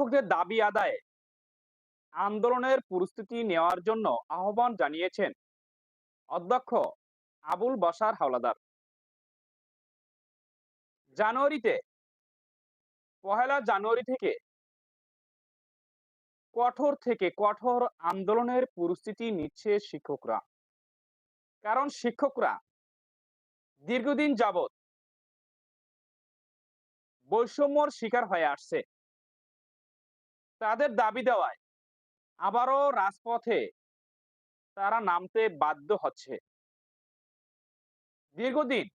শিক্ষকদের দাবি আদায়ে আন্দোলনের প্রস্তুতি নেওয়ার জন্য আহ্বান জানিয়েছেন অধ্যক্ষ আবুল বসার হাওলাদার। জানুয়ারিতে, পহেলা জানুয়ারি থেকে কঠোর থেকে কঠোর আন্দোলনের পরিস্থিতি নিচ্ছে শিক্ষকরা। কারণ শিক্ষকরা দীর্ঘদিন যাবৎ বৈষম্যর শিকার হয়ে আসছে। তাদের দাবি দেওয়ায় আবারও রাজপথে তারা নামতে বাধ্য হচ্ছে। দীর্ঘদিন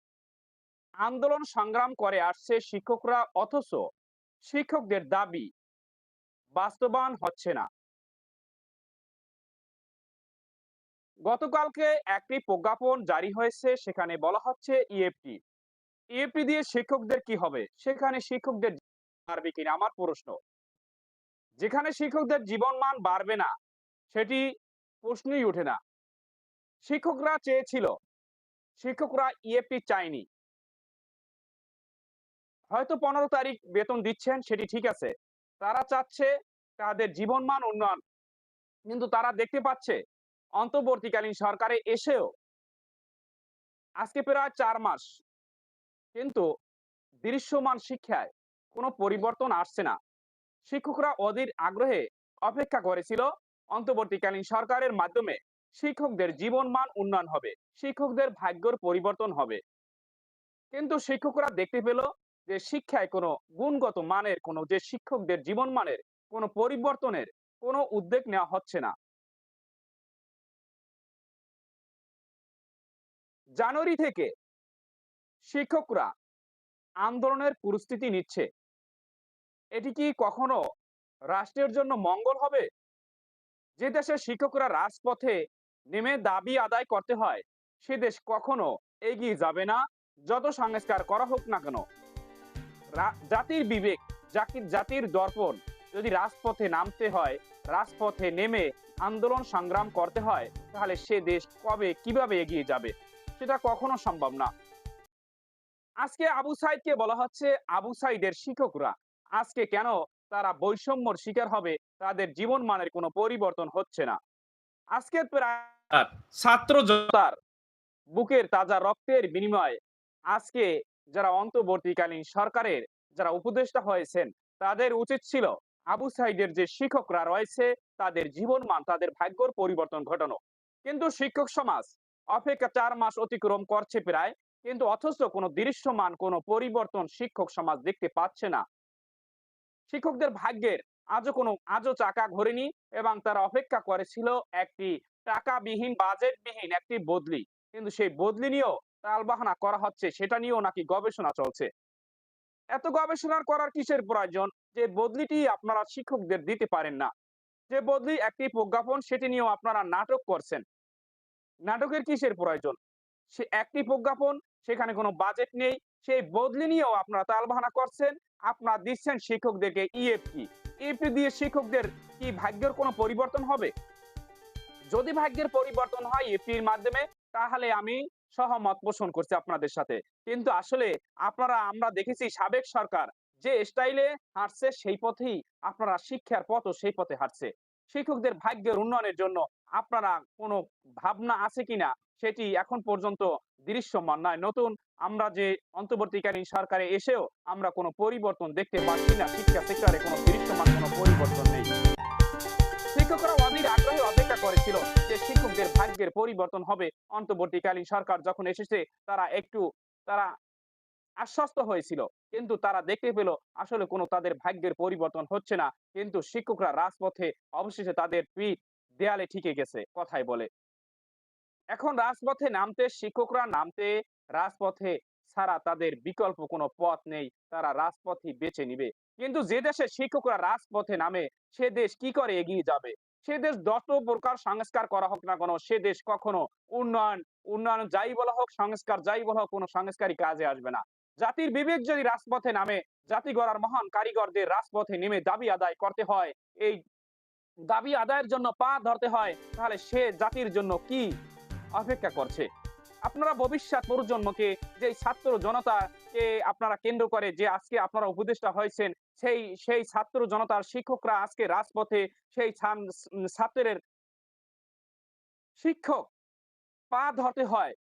আন্দোলন সংগ্রাম করে আসছে শিক্ষকরা, অথচ শিক্ষকদের দাবি বাস্তবায়ন হচ্ছে না। গতকালকে একটি প্রজ্ঞাপন জারি হয়েছে, সেখানে বলা হচ্ছে ইএফটি। ইএফটি দিয়ে শিক্ষকদের কি হবে? সেখানে শিক্ষকদের বাড়বে কিনা? আমার প্রশ্ন। যেখানে শিক্ষকদের জীবন মান বাড়বে না, সেটি প্রশ্নই ওঠে না। শিক্ষকরা চেয়েছিল, শিক্ষকরা ইএফটি চায়নি। হয়তো পনেরো তারিখ বেতন দিচ্ছেন, সেটি ঠিক আছে। তারা চাচ্ছে তাদের জীবনমান উন্নয়ন। কিন্তু তারা দেখতে পাচ্ছে, অন্তর্বর্তীকালীন সরকারে এসেও আজকে প্রায় চার মাস, কিন্তু দৃশ্যমান শিক্ষায় কোনো পরিবর্তন আসছে না। শিক্ষকরা অধীর আগ্রহে অপেক্ষা করেছিল, অন্তর্বর্তীকালীন সরকারের মাধ্যমে শিক্ষকদের জীবনমান উন্নয়ন হবে, শিক্ষকদের ভাগ্যর পরিবর্তন হবে। কিন্তু শিক্ষকরা দেখতে পেল যে শিক্ষায় কোনো গুণগত মানের, কোনো যে শিক্ষকদের জীবন মানের কোনো পরিবর্তনের কোনো উদ্যোগ নেওয়া হচ্ছে না। জানুয়ারি থেকে শিক্ষকরা আন্দোলনের পরিস্থিতি নিচ্ছে। এটি কি কখনো রাষ্ট্রের জন্য মঙ্গল হবে? যে দেশের শিক্ষকরা রাজপথে নেমে দাবি আদায় করতে হয়, সে দেশ কখনো এগিয়ে যাবে না, যত সংস্কার করা হোক না কেন। জাতির বিবেক জাতির দর্পণ যদি রাজপথে নামতে হয়, রাজপথে নেমে আন্দোলন সংগ্রাম করতে হয়, তাহলে সে দেশ কবে, কীভাবে এগিয়ে যাবে, সেটা কখনো সম্ভব না। আজকে আবু সাইদকে বলা হচ্ছে আবু সাইদের শিক্ষকরা। আজকে কেন তারা বৈষম্যর শিকার হবে, তাদের জীবন মানের কোনো পরিবর্তন হচ্ছে না। আজকে ছাত্র জনতার বুকের তাজা রক্তের বিনিময়ে আজকে যারা অন্তর্বর্তীকালীন সরকারের যারা উপদেষ্টা হয়েছেন, তাদের উচিত ছিল আবু সাইডের যে শিক্ষকরা রয়েছে, তাদের জীবন মান, তাদের ভাগ্যর পরিবর্তন ঘটানো। কিন্তু শিক্ষক সমাজ অপেক্ষা চার মাস অতিক্রম করছে প্রায়, কিন্তু অথচ কোনো দৃশ্যমান, কোনো পরিবর্তন শিক্ষক সমাজ দেখতে পাচ্ছে না। শিক্ষকদের ভাগ্যের আজও কোনো, আজও চাকা ঘোরেনি এবং তারা অপেক্ষা করেছিল একটি টাকাবিহীন, বাজেটবিহীন একটি বদলি। কিন্তু সেই বদলি নিয়েও তালবাহানা করা হচ্ছে, সেটা নিয়েও নাকি গবেষণা চলছে। এত গবেষণা করার কিসের প্রয়োজন? যে বদলিটি আপনারা শিক্ষকদের দিতে পারেন না। যে বদলি একটি প্রজ্ঞাপন, সেটি নিয়েও আপনারা নাটক করছেন। নাটকের কিসের প্রয়োজন? সে একটি প্রজ্ঞাপন, সেখানে কোনো বাজেট নেই, সেই বদলি নিয়েও আপনারা তালবাহানা করছেন আপনারা দিচ্ছেন শিক্ষকদেরকে ইএফটি ইএফটি দিয়ে শিক্ষকদের কি ভাগ্যের কোনো পরিবর্তন হবে? যদি ভাগ্যের পরিবর্তন হয় ইএফটির মাধ্যমে, তাহলে আমি সহমত পোষণ করছি আপনাদের সাথে। কিন্তু আসলে আপনারা, আমরা দেখেছি সাবেক সরকার যে স্টাইলে হাঁটছে, সেই পথেই আপনারা শিক্ষার পথও সেই পথে হাঁটছে। শিক্ষকদের ভাগ্যের উন্নয়নের জন্য আপনারা কোনো ভাবনা আছে কিনা? সেটি এখন পর্যন্ত দৃশ্যমান নয়। নতুন আমরা যে অন্তর্বর্তীকালীন সরকারে এসেও আমরা কোনো পরিবর্তন দেখতে পাচ্ছি না। শিক্ষা সেক্টরে কোনো দৃশ্যমান কোনো পরিবর্তন নেই। শিক্ষকরা অধীর আগ্রহে অপেক্ষা করেছিল যে শিক্ষকদের ভাগ্যের পরিবর্তন হবে। অন্তর্বর্তীকালীন সরকার যখন এসেছে, তারা একটু, তারা আশ্বস্ত হয়েছিল। কিন্তু তারা দেখতে পেল আসলে কোনো তাদের ভাগ্যের পরিবর্তন হচ্ছে না। কিন্তু শিক্ষকরা রাজপথে অবশেষে তাদের পিঠ দেয়ালে ঠিকে গেছে, কথাই বলে। এখন রাজপথে নামতে শিক্ষকরা নামতে রাজপথে ছাড়া তাদের বিকল্প কোনো পথ নেই। তারা রাজপথই বেছে নিবে। কিন্তু যে দেশে শিক্ষকরা রাজপথে নামে, সে দেশ কি করে এগিয়ে যাবে? সে দেশ যত প্রকার সংস্কার করা হোক না কোনো, সে দেশ কখনো উন্নয়ন উন্নয়ন যাই বলা হোক, সংস্কার যাই বলা হোক, কোনো সংস্কারই কাজে আসবে না। জাতির বিবেক যদি রাজপথে নামে, জাতি গড়ার মহান কারিগরদের রাজপথে নেমে দাবি আদায় করতে হয়, এই দাবি আদায়ের জন্য পা ধরতে হয়, তাহলে সে জাতির জন্য কি অপেক্ষা করছে। আপনারা ভবিষ্যৎ প্রজন্মকে, যে ছাত্র জনতাকে আপনারা কেন্দ্র করে যে আজকে আপনারা উপদেষ্টা হয়েছেন, সেই সেই ছাত্র জনতার শিক্ষকরা আজকে রাজপথে সেই ছাত্রের শিক্ষক পা ধরতে হয়।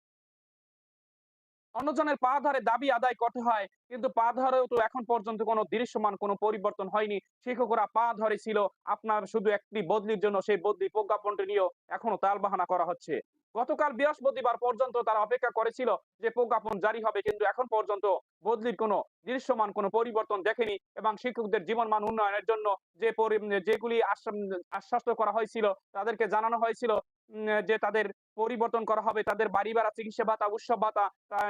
অন্যজনের পা ধরে দাবি আদায় করতে হয়, কিন্তু পা ধরেও তো এখন পর্যন্ত কোনো দৃশ্যমান, কোনো পরিবর্তন হয়নি। শিক্ষকরা পা ধরেছিল, আপনার শুধু একটি বদলির জন্য, সেই বদলি প্রজ্ঞাপনটি নিয়েও এখনও তালবাহানা করা হচ্ছে। গতকাল বৃহস্পতিবার পর্যন্ত তারা অপেক্ষা করেছিল যে প্রজ্ঞাপন জারি হবে, কিন্তু এখন পর্যন্ত বদলির কোনো দৃশ্যমান, কোনো পরিবর্তন দেখেনি এবং শিক্ষকদের জীবনমান উন্নয়নের জন্য যে যেগুলি আশ্বাস- করা হয়েছিল, তাদেরকে জানানো হয়েছিল যে তাদের পরিবর্তন করা হবে, তাদের বাড়ি ভাড়া চিকিৎসা ভাতা, উৎসব ভাতা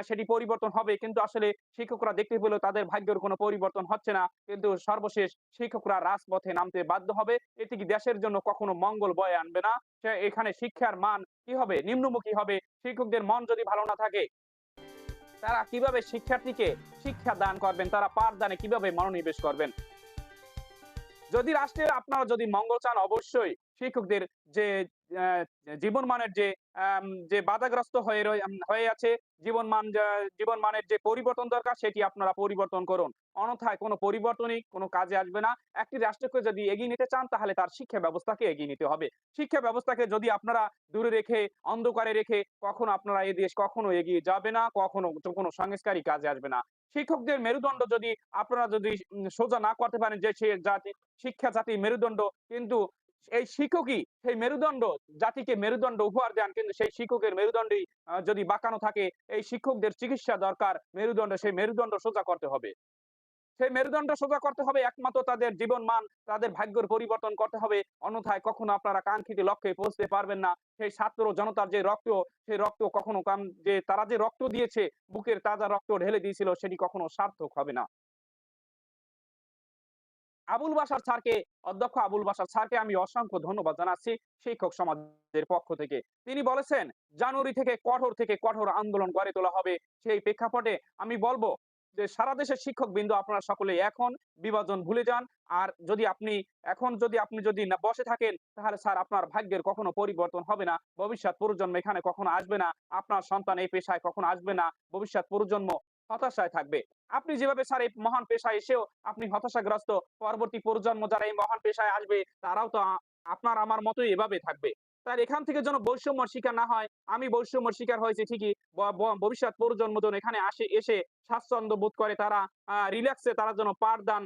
সেটি পরিবর্তন হবে। কিন্তু আসলে শিক্ষকরা দেখতে পেলেও তাদের ভাগ্যের কোনো পরিবর্তন হচ্ছে না। কিন্তু সর্বশেষ শিক্ষকরা রাজপথে নামতে বাধ্য হবে। এটি কি দেশের জন্য কখনো মঙ্গল বয়ে আনবে না? এখানে শিক্ষার মান কি হবে? নিম্নমুখী হবে? শিক্ষকদের মন যদি ভালো না থাকে, তারা কীভাবে শিক্ষার্থীকে শিক্ষা দান করবেন? তারা পাঠদানে কীভাবে মনোনিবেশ করবেন? যদি রাষ্ট্রের আপনারা যদি মঙ্গল চান, অবশ্যই শিক্ষকদের যে আহ, জীবন মানের যে যে বাধাগ্রস্ত হয়ে হয়ে আছে জীবন মান জীবন মানের যে পরিবর্তন দরকার সেটি আপনারা পরিবর্তন করুন। অন্যথায় কোনো পরিবর্তনই কোনো কাজে আসবে না। একটি রাষ্ট্রকে যদি এগিয়ে নিতে চান তাহলে তার শিক্ষা ব্যবস্থাকে এগিয়ে নিতে হবে। শিক্ষা ব্যবস্থাকে যদি আপনারা দূরে রেখে অন্ধকারে রেখে কখনো আপনারা এই দেশ কখনো এগিয়ে যাবে না কখনো কোনো সংস্কারই কাজে আসবে না। শিক্ষকদের মেরুদণ্ড যদি আপনারা যদি সোজা না করতে পারেন যে সে জাতি শিক্ষা জাতি মেরুদণ্ড কিন্তু এই শিক্ষকই সেই মেরুদণ্ড, জাতিকে মেরুদণ্ড উপহার দেন, কিন্তু সেই শিক্ষকের মেরুদণ্ডই যদি বাঁকানো থাকে, এই শিক্ষকদের চিকিৎসা দরকার, মেরুদণ্ড, সেই মেরুদণ্ড সোজা করতে হবে। সেই মেরুদণ্ড সোজা করতে হবে, একমাত্র তাদের জীবন মান তাদের ভাগ্যের পরিবর্তন করতে হবে, অন্যথায় কখনো আপনারা কাঙ্ক্ষিত লক্ষ্যে পৌঁছতে পারবেন না। সেই ছাত্র জনতার যে রক্ত, সেই রক্ত কখনো কাম, যে তারা যে রক্ত দিয়েছে, বুকের তাজা রক্ত ঢেলে দিয়েছিল, সেটি কখনো সার্থক হবে না। আবুল বাসার স্যারকে, অধ্যক্ষ আবুল বাসার স্যারকে আমি অসংখ্য ধন্যবাদ জানাচ্ছি শিক্ষক সমাজের পক্ষ থেকে। তিনি বলেছেন, জানুয়ারি থেকে কঠোর থেকে কঠোর আন্দোলন গড়ে তোলা হবে। সেই প্রেক্ষাপটে আমি বলব যে, সারা দেশের শিক্ষক বিন্দু আপনারা সকলে এখন বিভাজন ভুলে যান। আর যদি আপনি, এখন যদি আপনি যদি না বসে থাকেন, তাহলে স্যার আপনার ভাগ্যের কখনো পরিবর্তন হবে না। ভবিষ্যৎ প্রজন্ম এখানে কখনো আসবে না। আপনার সন্তান এই পেশায় কখনো আসবে না। ভবিষ্যৎ প্রজন্ম হতাশায় থাকবে। আপনি যেভাবে স্যার এই মহান পেশায় এসেও আপনি হতাশাগ্রস্ত, পরবর্তী প্রজন্ম যারা এই মহান পেশায় আসবে, তারাও তো আপনার আমার মতোই এভাবে থাকবে। তার এখান থেকে যেন বৈষম্যর শিকার না হয়, আমি বৈষম্যর শিকার হয়েছি ঠিকই ভবিষ্যৎ প্রজন্ম যেন এখানে আসে, এসে স্বাচ্ছন্দ্য বোধ করে, তারা রিল্যাক্সে তারা যেন পাঠদান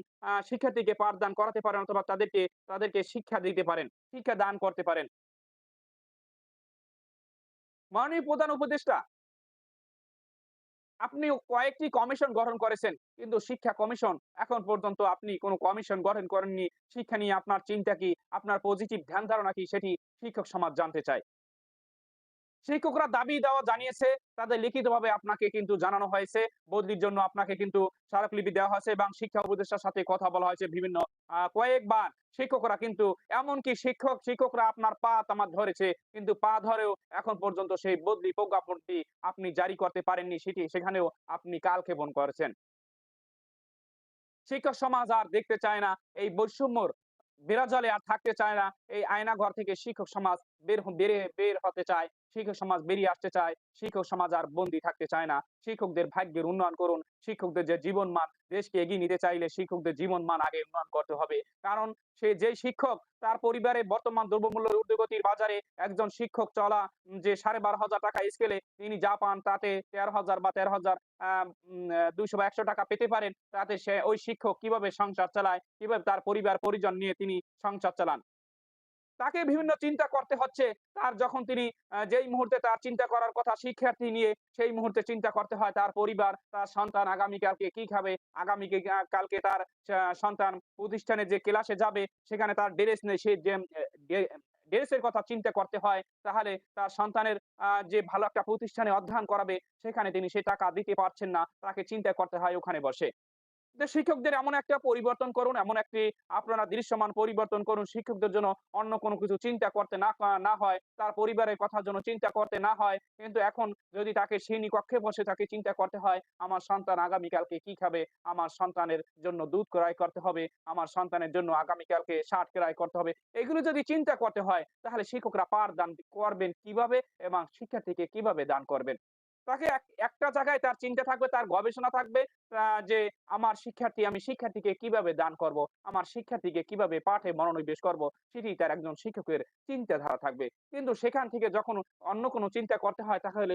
শিক্ষার্থীকে পাঠদান করাতে পারেন অথবা তাদেরকে তাদেরকে শিক্ষা দিতে পারেন শিক্ষা দান করতে পারেন। মাননীয় প্রধান উপদেষ্টা আপনি কয়েকটি কমিশন গঠন করেছেন, কিন্তু শিক্ষা কমিশন এখন পর্যন্ত আপনি কোনো কমিশন গঠন করেননি। শিক্ষা নিয়ে আপনার চিন্তা কি? আপনার পজিটিভ ধ্যান ধারণা কি? সেটি শিক্ষক সমাজ জানতে চায়। শিক্ষকরা দাবি দেওয়া জানিয়েছে, তাদের লিখিতভাবে আপনাকে কিন্তু জানানো হয়েছে, বদলির জন্য আপনাকে কিন্তু স্মারকলিপি দেওয়া হয়েছে এবং শিক্ষা উপদেষ্টার সাথে কথা বলা হয়েছে বিভিন্ন কয়েকবার। শিক্ষকরা কিন্তু, এমনকি শিক্ষক, শিক্ষকরা আপনার পা তামার ধরেছে, কিন্তু পা ধরেও এখন পর্যন্ত সেই বদলি প্রজ্ঞাপনটি আপনি জারি করতে পারেননি, সেটি সেখানেও আপনি কালক্ষেপণ করেছেন। শিক্ষক সমাজ আর দেখতে চায় না, এই বৈষম্যর বিরাজলে আর থাকতে চায় না, এই আয়না ঘর থেকে শিক্ষক সমাজ বের হ- বেরে হতে চায়, শিক্ষক সমাজ বেরিয়ে আসতে চায়, শিক্ষক সমাজ আর বন্দী থাকতে চায় না। শিক্ষকদের ভাগ্যের উন্নয়ন করুন, শিক্ষকদের যে জীবন মান দেশকে এগিয়ে নিতে চাইলে শিক্ষকদের জীবন মান আগে উন্নয়ন করতে হবে। কারণ সে যে শিক্ষক, তার পরিবারে বর্তমান দ্রব্যমূল্যের ঊর্ধ্বগতির বাজারে একজন শিক্ষক চলা যে সাড়ে বারো হাজার টাকা স্কেলে তিনি যা পান তাতে তেরো হাজার বা তেরো হাজার দুইশো বা একশো টাকা পেতে পারেন, তাতে সে ওই শিক্ষক কীভাবে সংসার চালায়, কীভাবে তার পরিবার পরিজন নিয়ে তিনি সংসার চালান। তাকে বিভিন্ন চিন্তা করতে হচ্ছে। তার যখন তিনি যেই মুহূর্তে তার চিন্তা করার কথা শিক্ষার্থী নিয়ে সেই মুহূর্তে চিন্তা করতে হয়, তার পরিবার, তার সন্তান আগামীকালকে কি খাবে? আগামী কালকে তার সন্তান প্রতিষ্ঠানে যে ক্লাসে যাবে, সেখানে তার ড্রেস নেই, সে ড্রেসের কথা চিন্তা করতে হয়, তাহলে তার সন্তানের যে ভালো একটা প্রতিষ্ঠানে অধ্যয়ন করাবে, সেখানে তিনি সে টাকা দিতে পারছেন না, তাকে চিন্তা করতে হয় ওখানে বসে। শিক্ষকদের এমন একটা পরিবর্তন করুন, এমন একটি আপনারা দৃশ্যমান পরিবর্তন করুন, শিক্ষকদের জন্য অন্য কোনো কিছু চিন্তা করতে না না হয়, তার পরিবারের কথার জন্য চিন্তা করতে না হয়, কিন্তু এখন যদি তাকে শ্রেণি কক্ষে বসে তাকে চিন্তা করতে হয়, আমার সন্তান আগামীকালকে কি খাবে, আমার সন্তানের জন্য দুধ ক্রয় করতে হবে, আমার সন্তানের জন্য আগামীকালকে শার্ট ক্রয় করতে হবে, এগুলো যদি চিন্তা করতে হয়, তাহলে শিক্ষকরা পার দান করবেন কীভাবে এবং শিক্ষার্থীকে কীভাবে দান করবেন? তাকে এক একটা জায়গায় তার চিন্তা থাকবে, তার গবেষণা থাকবে যে আমার শিক্ষার্থী আমি শিক্ষার্থীকে কীভাবে দান করব, আমার শিক্ষার্থীকে কীভাবে পাঠে মনোনিবেশ করব, সেটি তার একজন শিক্ষকের চিন্তাধারা থাকবে। কিন্তু সেখান থেকে যখন অন্য কোনো চিন্তা করতে হয় তাহলে